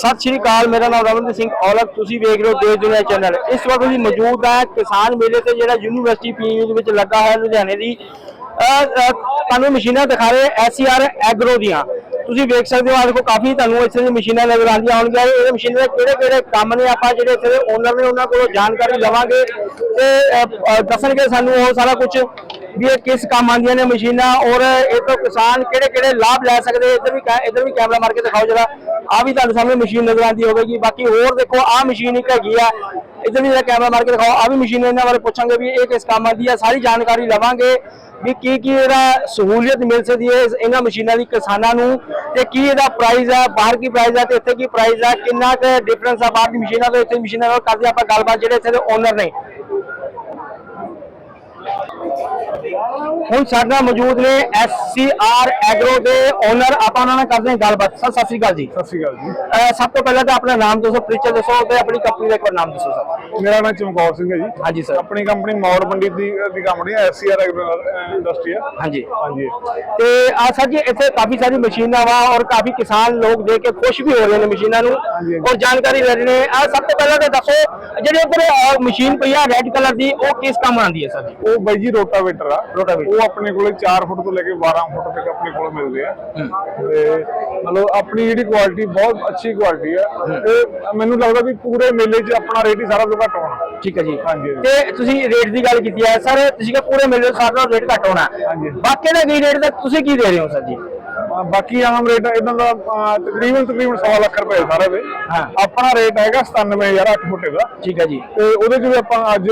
ਸਤਿ ਸ਼੍ਰੀ ਅਕਾਲ, ਮੇਰਾ ਨਾਮ ਰਵਿੰਦਰ ਸਿੰਘ ਔਲਖ ਤੁਸੀਂ ਵੇਖ ਰਹੇ ਹੋ ਦੇਸ਼ ਦੁਨੀਆ ਚੈਨਲ। ਇਸ ਵਕਤ ਅਸੀਂ ਮੌਜੂਦ ਹਾਂ ਕਿਸਾਨ ਮੇਲੇ ਤੇ, ਜਿਹੜਾ ਯੂਨੀਵਰਸਿਟੀ ਪੀਯੂ ਦੇ ਵਿੱਚ ਲੱਗਾ ਹੋਇਆ ਲੁਧਿਆਣੇ ਦੀ। ਤੁਹਾਨੂੰ ਮਸ਼ੀਨਾਂ ਦਿਖਾ ਰਹੇ ਐਸਸੀਆਰ ਐਗਰੋ ਦੀਆਂ। ਤੁਸੀਂ ਵੇਖ ਸਕਦੇ ਹੋ, ਆਹ ਦੇਖੋ, ਕਾਫੀ ਤੁਹਾਨੂੰ ਇੱਥੇ ਦੀ ਮਸ਼ੀਨਾਂ ਨਜ਼ਰ ਆਉਂਦੀਆਂ ਹੋਣਗੀਆਂ। ਇਹ ਮਸ਼ੀਨਾਂ ਦੇ ਕਿਹੜੇ ਕਿਹੜੇ ਕੰਮ ਨੇ, ਆਪਾਂ ਜਿਹੜੇ ਇੱਥੇ ਦੇ ਓਨਰ ਨੇ, ਉਹਨਾਂ ਕੋਲੋਂ ਜਾਣਕਾਰੀ ਲਵਾਂਗੇ। ਤੇ ਦੱਸਣਗੇ ਸਾਨੂੰ ਉਹ ਸਾਰਾ ਕੁਝ ਵੀ ਇਹ ਕਿਸ ਕੰਮ ਆਉਂਦੀਆਂ ਨੇ ਮਸ਼ੀਨਾਂ, ਔਰ ਇਹ ਤੋਂ ਕਿਸਾਨ ਕਿਹੜੇ ਕਿਹੜੇ ਲਾਭ ਲੈ ਸਕਦੇ ਇੱਧਰ ਵੀ ਕੈ- ਇੱਧਰ ਵੀ ਕੈਮਰਾ ਮਾਰ ਕੇ ਦਿਖਾਓ ਜਰਾ। ਆ ਵੀ ਤੁਹਾਡੇ ਸਾਹਮਣੇ ਮਸ਼ੀਨ ਨਜ਼ਰ ਆਉਂਦੀ ਹੋਵੇਗੀ। ਬਾਕੀ ਹੋਰ ਦੇਖੋ, ਆ ਮਸ਼ੀਨ ਇੱਕ ਹੈਗੀ ਆ। ਇੱਧਰ ਵੀ ਜਿਹੜਾ ਕੈਮਰਾ ਮਾਰ ਕੇ ਦਿਖਾਓ, ਆ ਵੀ ਮਸ਼ੀਨ ਇਹਨਾਂ ਬਾਰੇ ਪੁੱਛਾਂਗੇ ਵੀ ਇਹ ਕਿਸ ਕੰਮ ਆਉਂਦੀ ਆ। ਸਾਰੀ ਜਾਣਕਾਰੀ ਲਵਾਂਗੇ ਵੀ ਕੀ ਕੀ ਇਹਦਾ ਸਹੂਲੀਅਤ ਮਿਲ ਸਕਦੀ ਹੈ ਇਸ- ਇਹਨਾਂ ਮਸ਼ੀਨਾਂ ਦੀ ਕਿਸਾਨਾਂ ਨੂੰ ਤੇ ਕੀ ਇਹਦਾ ਪ੍ਰਾਈਸ ਆ, ਬਾਹਰ ਕੀ ਪ੍ਰਾਈਸ ਆ ਤੇ ਇੱਥੇ ਕੀ ਪ੍ਰਾਈਸ ਆ, ਕਿੰਨਾ ਕੁ ਡਿਫਰੈਂਸ ਆ ਬਾਹਰ ਦੀ ਮਸ਼ੀਨਾਂ ਤੋਂ ਇੱਥੇ ਦੀ ਮਸ਼ੀਨਾਂ ਨਾਲ ਕਰਦੇ ਆਪਾਂ ਗੱਲਬਾਤ ਜਿਹੜੇ ਇੱਥੇ ਦੇ ਓਨਰ ਨੇ। ਹੁਣ ਸਾਡੇ ਨਾਲ ਮੌਜੂਦ ਨੇ ਐਸਸੀਆਰ ਐਗਰੋ ਦੇ ਓਨਰ ਆਪਾਂ ਉਹਨਾਂ ਨਾਲ ਕਰਦੇ ਹਾਂ ਗੱਲਬਾਤ। ਸਰ ਸਤਿ ਸ਼੍ਰੀ ਅਕਾਲ ਜੀ। ਸਤਿ ਸ਼੍ਰੀ ਅਕਾਲ ਜੀ। ਅਹ ਸਭ ਤੋਂ ਪਹਿਲਾਂ ਤਾਂ ਆਪਣਾ ਨਾਮ ਦੱਸੋ ਪਰਿਚੈ ਦੱਸੋ ਤੇ ਆਪਣੀ ਕੰਪਨੀ ਦਾ ਇੱਕ ਵਾਰ ਨਾਮ ਦੱਸੋ ਸਰ। ਮੇਰਾ ਨਾਮ ਚਮਕੌਰ ਸਿੰਘ ਹੈ ਜੀ। ਹਾਂਜੀ ਸਰ। ਆਪਣੀ ਕੰਪਨੀ ਮੌੜ ਮੰਡੀ ਦੀ ਦੀ ਕੰਪਨੀ ਹੈ ਐਸਸੀਆਰ ਇੰਡਸਟਰੀ ਹੈ। ਹਾਂਜੀ। ਹਾਂਜੀ। ਤੇ ਆ ਸਰ ਜੀ ਇੱਥੇ ਕਾਫੀ ਸਾਰੀ ਮਸ਼ੀਨਾਂ ਵਾ ਔਰ ਕਾਫੀ ਕਿਸਾਨ ਲੋਕ ਦੇਖ ਕੇ ਖੁਸ਼ ਵੀ ਹੋ ਰਹੇ ਨੇ ਮਸ਼ੀਨਾਂ ਨੂੰ ਹਾਂਜੀ। ਔਰ ਜਾਣਕਾਰੀ ਲੈ ਰਹੇ ਨੇ। ਆ ਸਭ ਤੋਂ ਪਹਿਲਾਂ ਤਾਂ ਦੱਸੋ ਜਿਹੜੀ ਉੱਪਰ ਮਸ਼ੀਨ ਪਈ ਆ ਰੈੱਡ ਕਲਰ ਦੀ ਉਹ ਕਿਸ ਕੰਮ ਆਉਂਦੀ ਹੈ ਸਰ ਜੀ? ਉਹ ਬਾਈ ਜੀ ਰੋਟਾਵੇਟਰ ਆ। ਰੋਟਾਵੇਟਰ। ਉਹ ਆਪਣੇ ਕੋਲੇ 4 ਫੁੱਟ ਤੋਂ ਲੈ ਕੇ 12 ਫੁੱਟ ਤੱਕ ਆਪਣੇ ਕੋਲ ਮਿਲਦੇ ਆ। ਤੇ ਮਤਲਬ ਆਪਣੀ ਜਿਹੜੀ ਕੁਆਲਿਟੀ ਬਹੁਤ ਅੱਛੀ ਕੁਆਲਿਟੀ ਆ। ਤੇ ਮੈਨੂੰ ਲੱਗਦਾ ਵੀ ਪੂਰੇ ਮੇਲੇ 'ਚ ਆਪਣਾ ਰੇਟ ਹੀ ਸਾਰਾ ਤੋਂ ਘੱਟ ਹੋਣਾ। ਠੀਕ ਹੈ ਜੀ। ਹਾਂਜੀ। ਤੇ ਤੁਸੀਂ ਰੇਟ ਦੀ ਗੱਲ ਕੀਤੀ ਹੈ। ਸਰ ਤੁਸੀਂ ਕਿ ਪੂਰੇ ਮਿਲ ਸਾਰ ਦਾ ਰੇਟ ਘੱਟ ਹੋਣਾ। ਹਾਂਜੀ। ਬਾਕੀ ਦਾ ਕੀ ਰੇਟ ਦਾ ਤੁਸੀਂ ਕੀ ਦੇ ਰਹੇ ਹੋ ਸਰ ਜੀ? ਬਾਕੀ ਆਮ ਰੇਟ ਇਹਨਾਂ ਦਾ ਤਕਰੀਬਨ ਤਕਰੀਬਨ 100 ਲੱਖ ਰੁਪਏ ਸਾਰਾ ਦੇ। ਆਪਣਾ ਰੇਟ ਹੈਗਾ 97000 8 ਫੁੱਟ ਦਾ ਠੀਕ ਹੈ ਜੀ। ਤੇ ਉਹਦੇ 'ਚ ਵੀ ਆਪਾਂ ਅੱਜ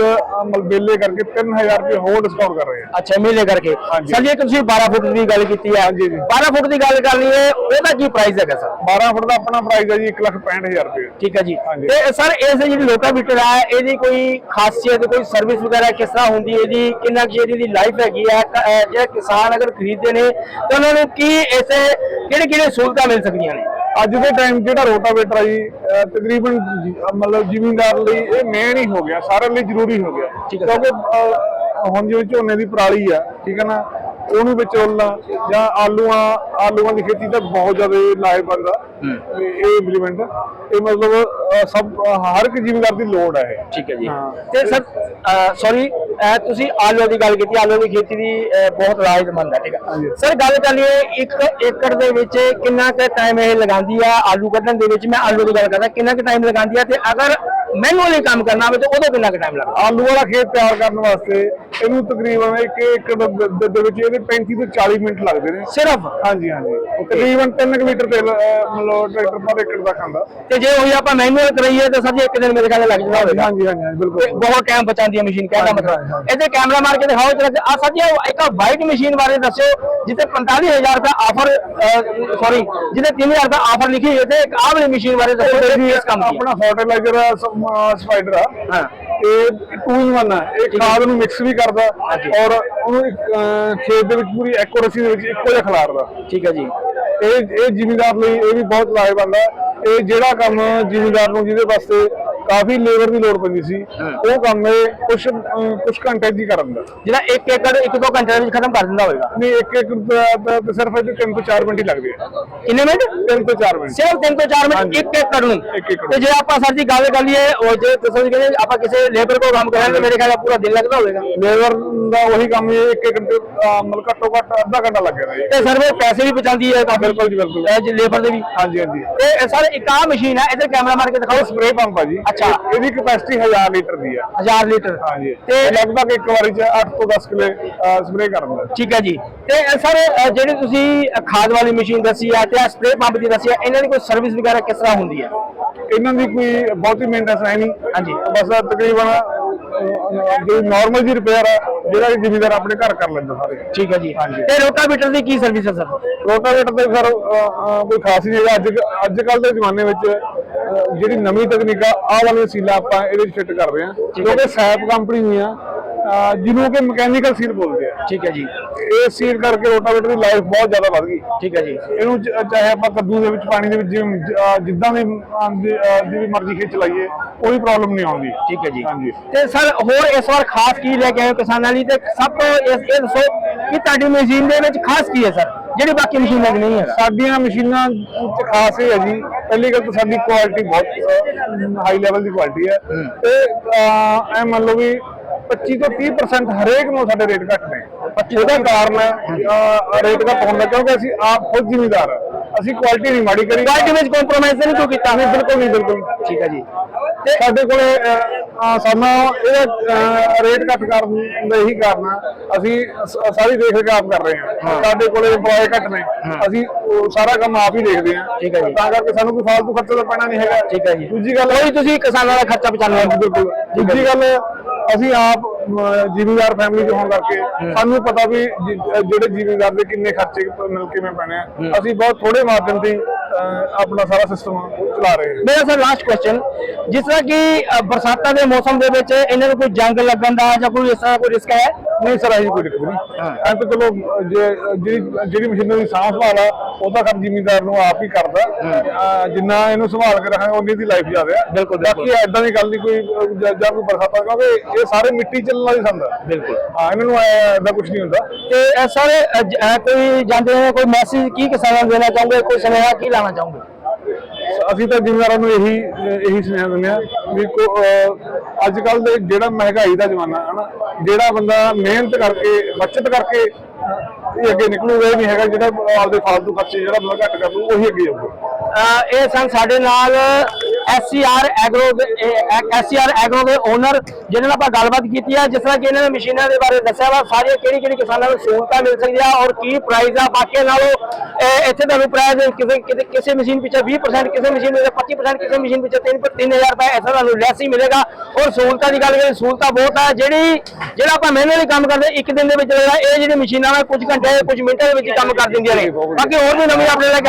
ਮਲਬੇਲੇ ਕਰਕੇ 3000 ਰੁਪਏ ਹੋਰ ਡਿਸਕਾਊਂਟ ਕਰ ਰਹੇ ਹਾਂ। ਅੱਛਾ ਮੇਲੇ ਕਰਕੇ। ਸਰ ਜੀ ਤੁਸੀਂ 12 ਫੁੱਟ ਦੀ ਗੱਲ ਕੀਤੀ ਹੈ। ਹਾਂਜੀ ਜੀ। 12 ਫੁੱਟ ਦੀ ਗੱਲ ਕਰਨੀ ਹੈ ਉਹਦਾ ਕੀ ਪ੍ਰਾਈਸ ਹੈਗਾ ਸਰ? 12 ਫੁੱਟ ਦਾ ਆਪਣਾ ਪ੍ਰਾਈਸ ਹੈ ਜੀ 165000 ਰੁਪਏ। ਠੀਕ ਹੈ ਜੀ। ਤੇ ਸਰ ਇਸ ਜਿਹੜੀ ਲੋਕਾ ਮੀਟਰ ਹੈ ਇਹਦੀ ਕੋਈ ਖਾਸੀਅਤ ਕੋਈ ਸਰਵਿਸ ਵਗੈਰਾ ਕਿਸ ਤਰ੍ਹਾਂ ਹੁੰਦੀ ਹੈ ਇਹਦੀ ਕਿੰਨਾ ਕੁ ਇਹਦੀ ਦੀ ਲਾਈਫ ਹੈਗੀ ਹੈ? ਜਿਹੜੇ ਕਿਸਾਨ ਅਗਰ ਖਰੀਦਦੇ ਨੇ ਤਾਂ ਉਹਨਾਂ ਨੂੰ ਕੀ ਇਸੇ ਕਿਹੜੇ ਕਿਹੜੇ ਸਹੂਲਤਾਂ ਮਿਲ ਸਕਦੀਆਂ ਨੇ? ਅੱਜ ਦੇ ਟਾਈਮ ਜਿਹੜਾ ਰੋਟਾਵੇਟਰ ਆ ਜੀ ਅਹ ਤਕਰੀਬਨ ਜੀ- ਮਤਲਬ ਜ਼ਿਮੀਂਦਾਰ ਲਈ ਇਹ ਮੇਨ ਹੀ ਹੋ ਗਿਆ ਸਾਰਿਆਂ ਲਈ ਜ਼ਰੂਰੀ ਹੋ ਗਿਆ। ਠੀਕ ਹੈ। ਕਿਉਂਕਿ ਅਹ, ਹੁਣ ਜਿਵੇਂ ਝੋਨੇ ਦੀ ਪਰਾਲੀ ਆ ਠੀਕ ਹੈ ਨਾ ਉਹਨੂੰ ਵਿਚੋਲਣਾ ਜਾਂ ਆਲੂਆਂ ਆਲੂਆਂ ਦੀ ਖੇਤੀ ਤਾਂ ਬਹੁਤ ਜ਼ਿਆਦਾ ਲਾਹੇਵੰਦ ਆ। ਤੇ ਇਹ ਇੰਪਲੀਮੈਂਟ ਇਹ ਮਤਲਬ ਅਹ, ਸਭ ਹਰ ਇੱਕ ਜ਼ਿਮੀਂਦਾਰ ਦੀ ਲੋੜ ਹੈ ਇਹ। ਠੀਕ ਹੈ ਜੀ। ਹਾਂ। ਤੇ ਸਰ ਸੌਰੀ ਤੁਸੀਂ ਆਲੂ ਦੀ ਗੱਲ ਕੀਤੀ ਆਲੂ ਦੀ ਖੇਤੀ ਦੀ ਅਹ, ਬਹੁਤ ਲਾਹੇਵੰਦ ਹੈ ਠੀਕ ਹੈ। ਸਰ ਗੱਲ ਕਰ ਲਈਏ ਇੱਕ ਏਕੜ ਦੇ ਵਿੱਚ ਕਿੰਨਾ ਕੁ ਟਾਈਮ ਇਹ ਲਗਾਉਂਦੀ ਆ ਆਲੂ ਕੱਢਣ ਦੇ ਵਿੱਚ? ਮੈਂ ਆਲੂ ਦੀ ਗੱਲ ਕਰਦਾ ਕਿੰਨਾ ਕੁ ਟਾਈਮ ਲਗਾਉਂਦੀ ਆ? ਤੇ ਅਗਰ ਮੈਨੂਅਲੀ ਕੰਮ ਕਰਨਾ ਹੋਵੇ ਤਾਂ ਉਦੋਂ ਕਿੰਨਾ ਕੁ ਟਾਈਮ ਲੱਗਦਾ? ਆਲੂ ਵਾਲਾ ਖੇਤ ਤਿਆਰ ਕਰਨ ਵਾਸਤੇ ਇਹਨੂੰ ਤਕਰੀਬਨ ਇੱਕ ਏਕੜ ਦੇ ਵਿੱਚ ਇਹਦੇ 35 ਤੋਂ 40 ਮਿੰਟ ਲੱਗਦੇ ਨੇ। ਸਿਰਫ? ਹਾਂਜੀ ਹਾਂਜੀ। ਤਕਰੀਬਨ 3 ਲੀਟਰ ਤੇਲ ਅਹ, ਮਤਲਬ ਟਰੈਕਟਰ ਪਰ ਏਕੜ ਦਾ ਖਾਂਦਾ। ਤੇ ਜੇ ਉਹੀ ਆਪਾਂ ਮੈਨੂਅਲ ਕਰਾਈਏ ਤਾਂ ਸਰ ਜੀ ਇੱਕ ਦਿਨ ਮੇਰੇ ਖਿਆਲ ਨਾਲ ਲੱਗ ਜਾਂਦਾ ਹੋਵੇਗਾ। ਹਾਂਜੀ ਹਾਂਜੀ ਹਾਂਜੀ, ਤੇ ਬਿਲਕੁਲ ਬਹੁਤ ਟਾਈਮ ਬਚਾਉਂਦੀ ਹੈ ਮਸ਼ੀਨ ਕਹਿਣ ਦਾ ਹਾਂਜੀ, ਮਤਲਬ। ਹਾਂਜੀ। ਇਹਦੇ ਕੈਮਰਾ ਮਾਰ ਕੇ ਦਿਖਾਓ ਜਰਾ ਆ ਸਰ ਜੀ ਆਹ ਇੱਕ ਵਾਈਟ ਮਸ਼ੀਨ ਬਾਰੇ ਦੱਸਿਓ ਜਿੱਤੇ 45000 ਰੁਪਏ ਆਫਰ ਸੌਰੀ ਜਿਹਦੇ 3000 ਰੁਪਏ ਆਫਰ ਲਿਖੀ ਹੋਈ ਹੈ ਤੇ ਇੱਕ ਆਹ ਵਾਲੀ ਮਸ਼ੀਨ ਬਾਰੇ ਇਹ ਜੀ ਕਿਸ ਕੰਮ ਦੀ ਆਪਣਾ ਫਰਟੀਲਾਈਜ਼ਰ ਸਪਾਈਡਰ ਆ। ਹਾਂ। ਇਹ 2 ਇਨ 1 ਆ। ਇਹ ਖਾਦ ਨੂੰ ਮਿਕਸ ਵੀ ਕਰਦਾ ਹਾਂਜੀ। ਔਰ ਉਹਨੂੰ ਇੱਕ, ਅਹ, ਖੇਤ ਦੇ ਵਿੱਚ ਪੂਰੀ ਐਕੂਰੇਸੀ ਦੇ ਵਿੱਚ ਇੱਕੋ ਜਿਹਾ ਖਿਲਾਰਦਾ। ਠੀਕ ਹੈ ਜੀ। ਇਹ ਇਹ ਜ਼ਿਮੀਦਾਰ ਲਈ ਇਹ ਵੀ ਬਹੁਤ ਲਾਹੇਵੰਦ ਆ ਇਹ ਜਿਹੜਾ ਕੰਮ ਜ਼ਿਮੀਦਾਰ ਨੂੰ ਜਿਹਦੇ ਵਾਸਤੇ ਕਾਫੀ ਲੇਬਰ ਦੀ ਲੋੜ ਪੈਂਦੀ ਸੀ। ਉਹ ਕੰਮ ਇਹ ਕੁਝ ਕੁਝ ਘੰਟੇ ਹੀ ਕਰਨ ਦਾ ਜਿਹੜਾ 1 ਏਕੜ 1-2 ਘੰਟੇ ਦੇ ਵਿੱਚ ਖਤਮ ਕਰ ਦਿੰਦਾ ਹੋਵੇਗਾ ਨਹੀਂ ਇੱਕ ਇੱਕ ਤਾਂ ਤਾਂ ਸਿਰਫ ਇਹਦੇ 3 ਤੋਂ 4 ਮਿੰਟ ਹੀ ਲੱਗਦੇ ਆ। ਕਿੰਨੇ ਮਿੰਟ? 3 ਤੋਂ 4 ਮਿੰਟ। ਸਿਰਫ 3 ਤੋਂ 4 ਮਿੰਟ ਹਾਂਜੀ। ਇੱਕ ਏਕੜ ਨੂੰ। ਇੱਕ ਏਕੜ ਤੇ ਜੇ ਆਪਾਂ ਸਰ ਜੀ ਗੱਲ ਕਰ ਲਈਏ ਉਹ ਜੇ ਤੁਸੀਂ ਕਹਿੰਦੇ ਆਪਾਂ ਕਿਸੇ ਲੇਬਰ ਕੋਲ ਕੰਮ ਕਰਾਂਗੇ ਮੇਰੇ ਖਿਆਲ ਪੂਰਾ ਦਿਨ ਲੱਗਦਾ ਹੋਵੇਗਾ। ਲੇਬਰ ਦਾ ਉਹੀ ਕੰਮ ਇਹ ਇੱਕ ਇੱਕ ਘੰਟੇ ਅਹ, ਮਤਲਬ ਘੱਟੋ ਘੱਟ ਅੱਧਾ ਘੰਟਾ ਲੱਗ ਜਾਂਦਾ ਜੀ। ਤੇ ਸਰ ਉਹ ਪੈਸੇ ਵੀ ਬਚਾਉਂਦੀ ਹੈ ਕਾਫੀ। ਬਿਲਕੁਲ ਜੀ, ਬਿਲਕੁਲ। ਜੀ ਲੇਬਰ ਦੇ ਵੀ। ਹਾਂਜੀ ਹਾਂਜੀ। ਤੇ ਸਰ ਇੱਕ ਆ ਮਸ਼ੀਨ ਹੈ ਇਧਰ ਕੈਮਰਾ ਮਾਰ ਕੇ ਦਿਖਾਓ। ਸਪਰੇ ਪੰਪ ਆ ਜੀ। ਅੱਛਾ। ਇਹ- ਇਹਦੀ ਕਪੈਸਿਟੀ 1000 ਲੀਟਰ ਦੀ ਆ। 1000 ਲੀਟਰ। ਹਾਂਜੀ। ਤੇ ਲਗਭਗ ਇੱਕ ਵਾਰੀ ਚ 8 ਤੋਂ 10 ਕਿਲੇ ਸਪਰੇ ਕਰ ਦਿੰਦਾ ਠੀਕ ਹੈ ਜੀ। ਤੇ ਸਰ ਜਿਹੜੀ ਤੁਸੀਂ ਖਾਦ ਵਾਲੀ ਮਸ਼ੀਨ ਦੱਸੀ ਆ ਤੇ ਸਪਰੇ ਪੰਪ ਦੀ ਦੱਸੀ ਆ ਇਹਨਾਂ ਦੀ ਕੋਈ ਸਰਵਿਸ ਵਗੈਰਾ ਕਿਸ ਤਰ੍ਹਾਂ ਹੁੰਦੀ ਹੈ ਇਹਨਾਂ ਦੀ ਕੋਈ ਬਹੁਤੀ ਮੇਨਟੇਨੈਂਸ ਹੈ ਨਹੀਂ। ਹਾਂਜੀ। ਬਸ ਤਕਰੀਬਨ ਜੋ ਨਾਰਮਲ ਜੀ ਰਿਪੇਅਰ ਆ ਜਿਹੜਾ ਕਿ ਜ਼ਿਮੀਦਾਰ ਆਪਣੇ ਘਰ ਕਰ ਲੈਂਦਾ ਸਾਰੇ। ਠੀਕ ਹੈ ਜੀ। ਤੇ ਰੋਟਾਵੀਟਰ ਦੀ ਕੀ ਸਰਵਿਸ ਹੈ ਸਰ? ਰੋਟਾਵੇਟਰ ਤੇ ਸਰ ਕੋਈ ਖਾਸ ਨਹੀਂ ਹੈਗਾ। ਅੱਜ ਅੱਜ ਕੱਲ ਦੇ ਜ਼ਮਾਨੇ ਵਿੱਚ ਜਿਹੜੀ ਨਵੀਂ ਤਕਨੀਕ ਆ ਆਹ ਵਾਲੀਆਂ ਸੀਲਾਂ ਆਪਾਂ ਇਹਦੇ ਵਿੱਚ ਫਿੱਟ ਕਰ ਰਹੇ ਹਾਂ। ਕਿਉਂਕਿ ਸੈਪ ਕੰਪਨੀ ਦੀਆਂ ਜਿਹਨੂੰ ਕਿ ਮਕੈਨੀਕਲ ਸੀਲ ਬੋਲਦੇ ਆ। ਠੀਕ ਹੈ ਜੀ। ਇਹ ਸੀਲ ਕਰਕੇ ਰੋਟਾਵੇਟਰ ਦੀ ਲਾਈਫ ਬਹੁਤ ਜ਼ਿਆਦਾ ਵੱਧ ਗਈ। ਠੀਕ ਹੈ ਜੀ। ਇਹਨੂੰ ਚਾਹੇ ਆਪਾਂ ਕੱਦੂ ਦੇ ਵਿੱਚ ਪਾਣੀ ਦੇ ਵਿੱਚ ਜਿੱਦਾਂ ਦੀ ਜਿਵੇਂ ਮਰਜ਼ੀ ਖਿੱਚ ਲਾਈਏ ਕੋਈ ਪ੍ਰੋਬਲਮ ਨਹੀਂ ਆਉਂਦੀ। ਠੀਕ ਹੈ ਜੀ। ਹਾਂਜੀ। ਤੇ ਸਰ ਹੋਰ ਇਸ ਵਾਰ ਖਾਸ ਕੀ ਲੈ ਕੇ ਆਏ ਕਿਸਾਨਾਂ ਲਈ? ਤੇ ਸਭ ਤੋਂ ਇਸ ਇਹ ਦੱਸੋ ਕਿ ਤੁਹਾਡੀ ਮਸ਼ੀਨ ਦੇ ਵਿੱਚ ਖਾਸ ਕੀ ਹੈ ਸਰ? ਜਿਹੜੀ ਬਾਕੀ ਮਸ਼ੀਨਾਂ 'ਚ ਨਹੀਂ ਹੈਗਾ। ਸਾਡੀਆਂ ਮਸ਼ੀਨਾਂ ਚ ਖਾਸ ਇਹ ਹੈ ਜੀ ਪਹਿਲੀ ਗੱਲ ਤਾਂ ਸਾਡੀ ਕੁਆਲਿਟੀ ਬਹੁਤ ਹਾਈ ਲੈਵਲ ਦੀ ਕੁਆਲਿਟੀ ਹੈ। ਤੇ ਐ ਮੰਨ ਲਓ ਵੀ 25 ਤੋਂ 30% ਹਰੇਕ ਨੂੰ ਸਾਡੇ ਰੇਟ ਘੱਟ ਨੇ। ਉਹਦਾ ਕਾਰਨ ਹੈ ਰੇਟ ਘੱਟ ਹੋਣ ਦਾ ਕਿਉਂਕਿ ਅਸੀਂ ਆਪ ਖੁਦ ਜ਼ਿਮੀਦਾਰ ਹਾਂ। ਅਸੀਂ ਕੁਆਲਿਟੀ ਨਹੀਂ ਮਾੜੀ ਕਰੀ। ਕੁਆਲਿਟੀ ਵਿੱਚ ਕੰਪਰੋਮਾਈਜ਼ ਨਹੀਂ ਤੂੰ ਕੀਤਾ। ਨਹੀਂ ਬਿਲਕੁਲ ਨਹੀਂ ਬਿਲਕੁਲ। ਠੀਕ ਹੈ ਜੀ। ਤੇ ਸਾਡੇ ਕੋਲੇ ਸਾਨੂੰ ਇਹਦਾ ਰੇਟ ਘੱਟ ਕਰਨ ਦਾ ਇਹੀ ਕਾਰਨ ਆ। ਅਸੀਂ ਸ- ਸਾਰੀ ਦੇਖ ਰੇਖ ਆਪ ਕਰ ਰਹੇ ਹਾਂ। ਸਾਡੇ ਕੋਲੇ EMPLOYE ਘੱਟ ਨੇ। ਅਸੀਂ ਉਹ ਸਾਰਾ ਕੰਮ ਆਪ ਹੀ ਦੇਖਦੇ ਹਾਂ। ਠੀਕ ਹੈ ਜੀ। ਤਾਂ ਕਰਕੇ ਸਾਨੂੰ ਕੋਈ ਫਾਲਤੂ ਖਰਚਾ ਤਾਂ ਪੈਣਾ ਨਹੀਂ ਹੈਗਾ। ਠੀਕ ਹੈ ਜੀ। ਦੂਜੀ ਗੱਲ ਕੋਈ ਤੁਸੀਂ ਕਿਸਾਨਾਂ ਦਾ ਖਰਚਾ ਬਚਾਉਣਾ ਹੈ। ਬਿਲਕੁਲ। ਦੂਜੀ ਗੱਲ ਅਸੀਂ ਆਪ ਜ਼ਿਮੀਦਾਰ ਫੈਮਿਲੀ ਚ ਹੋਣ ਕਰਕੇ ਸਾਨੂੰ ਪਤਾ ਵੀ ਜਿ- ਜਿਹੜੇ ਜ਼ਿਮੀਦਾਰ ਦੇ ਕਿੰਨੇ ਖਰਚੇ ਪ- ਮਿਲ ਕਿਵੇਂ ਪੈਣੇ ਆ। ਅਸੀਂ ਬਹੁਤ ਥੋੜੇ ਮਾਰਜਨ ਤੇ ਹੀ, ਆਪਣਾ ਸਾਰਾ ਸਿਸਟਮ ਚਲਾ ਰਹੇ ਹਾਂ ਮੇਰਾ ਸਰ ਲਾਸਟ ਕੁਐਸਚਨ ਜਿਸ ਤਰ੍ਹਾਂ ਕਿ ਬਰਸਾਤਾਂ ਦੇ ਮੌਸਮ ਦੇ ਵਿੱਚ ਇਹਨਾਂ ਨੂੰ ਕੋਈ ਜੰਗ ਲੱਗਣ ਦਾ ਜਾਂ ਕੋਈ ਇਸ ਤਰ੍ਹਾਂ ਕੋਈ ਰਿਸਕ ਹੈ? ਨਹੀਂ ਸਰ ਇਹੀ ਕੋਈ ਦਿੱਕਤ ਨਹੀਂ। ਐਂ ਤਾਂ ਚਲੋ ਜੇ ਜਿਹੜੀ ਜਿਹੜੀ ਮਸ਼ੀਨਾਂ ਦੀ ਸਾਂਭ ਸੰਭਾਲ ਆ ਉਹ ਤਾਂ ਕੰਮ ਜ਼ਿਮੀਂਦਾਰ ਨੂੰ ਆਪ ਹੀ ਕਰਦਾ। ਜਿੰਨਾ ਇਹਨੂੰ ਸੰਭਾਲ ਕੇ ਰੱਖਾਂਗੇ ਉਨੀ ਦੀ ਲਾਈਫ ਹੈ ਬਿਲਕੁਲ, ਬਾਕੀ ਐਦਾਂ ਦੀ ਗੱਲ ਨਹੀਂ ਕੋਈ ਜਾਂ ਕੋਈ ਬਰਸਾਤਾਂ ਕਿਉਂਕਿ ਇਹ ਸਾਰੇ ਮਿੱਟੀ ਚੱਲਣ ਵਾਲੀ ਸੰਦ ਆ। ਬਿਲਕੁਲ। ਹਾਂ ਇਹਨਾਂ ਨੂੰ ਐਦਾਂ ਕੁਝ ਨਹੀਂ ਹੁੰਦਾ। ਤੇ ਅ, ਸਰ ਕੋਈ ਜਾਂਦੇ ਹੋਏ ਕੋਈ ਮੈਸੇਜ ਕੀ ਕਿਸਾਨਾਂ ਨੂੰ ਦੇਣਾ ਚਾਹੋਗੇ ਕੋਈ ਸੁਨੇਹਾ ਕੀ ਲਾਣਾ ਚਾਹੋਗੇ? ਅਸੀਂ ਤਾਂ ਜ਼ਿਮੀਂਦਾਰਾਂ ਨੂੰ ਇਹੀ ਇਹੀ ਸੁਨੇਹਾ ਦਿੰਦੇ ਆ ਵੀ ਅੱਜ ਕੱਲ ਦੇ ਜਿਹੜਾ ਮਹਿੰਗਾਈ ਦਾ ਜ਼ਮਾਨਾ ਹੈ ਨਾ ਜਿਹੜਾ ਬੰਦਾ ਮਿਹਨਤ ਕਰਕੇ, ਬੱਚਤ ਕਰਕੇ ਇਹ ਅੱਗੇ ਨਿਕਲੂਗਾ ਇਹ ਨਹੀਂ ਹੈਗਾ ਜਿਹੜਾ ਆਪਦੇ ਫਾਲਤੂ ਖਰਚੇ ਜਿਹੜਾ ਬੰਦਾ ਘੱਟ ਕਰ ਲੂ ਉਹੀ ਅੱਗੇ ਜਾਊਗਾ। ਇਹ ਸਨ ਸਾਡੇ ਨਾਲ ਐਸਸੀਆਰ ਐਗਰੋ ਦੇ ਐਸਸੀਆਰ ਐਗਰੋ ਦੇ ਓਨਰ ਜਿਨ੍ਹਾਂ ਨਾਲ ਆਪਾਂ ਗੱਲਬਾਤ ਕੀਤੀ ਹੈ ਜਿਸ ਤਰ੍ਹਾਂ ਕਿ ਇਹਨਾਂ ਨੇ ਮਸ਼ੀਨਾਂ ਦੇ ਬਾਰੇ ਦੱਸਿਆ ਵਾ, ਸਾਰੀਆਂ ਕਿਹੜੀ ਕਿਹੜੀ ਕਿਸਾਨਾਂ ਨੂੰ ਸਹੂਲਤਾਂ ਮਿਲ ਸਕਦੀਆਂ ਔਰ ਕੀ ਪ੍ਰਾਈਸ ਆ ਬਾਕੀ ਨਾਲੋਂ ਇੱਥੇ ਤੁਹਾਨੂੰ ਪ੍ਰਾਈਸ ਕਿਸੇ ਕਿਸੇ ਮਸ਼ੀਨ ਪਿੱਛੇ 20% ਕਿਸੇ ਮਸ਼ੀਨ ਪਿੱਛੇ 25% ਕਿਸੇ ਮਸ਼ੀਨ ਪਿੱਛੇ 3 3000 ਰੁਪਏ ਐਸਾ ਤੁਹਾਨੂੰ ਲੈਸ ਹੀ ਮਿਲੇਗਾ ਔਰ ਸਹੂਲਤਾਂ ਦੀ ਗੱਲ ਕਰੀਏ, ਸਹੂਲਤਾਂ ਬਹੁਤ ਆ, ਜਿਹੜੀ, ਜਿਹੜਾ ਆਪਾਂ ਮੈਨੂਅਲੀ ਕੰਮ ਕਰਦੇ, ਇੱਕ ਦਿਨ ਦੇ ਵਿੱਚ ਜਿਹੜਾ ਇਹ ਜਿਹੜੀ ਮਸ਼ੀਨਾਂ ਵਾ, ਕੁਝ ਘੰਟੇ, ਕੁਝ ਮਿੰਟਾਂ ਦੇ ਵਿੱਚ ਹੀ ਕੰਮ ਕਰ ਦਿੰਦੀਆਂ ਨੇ। ਬਾਕੀ ਹੋਰ ਵੀ ਨਵੀਂ ਆਪਣੇ ਲੈ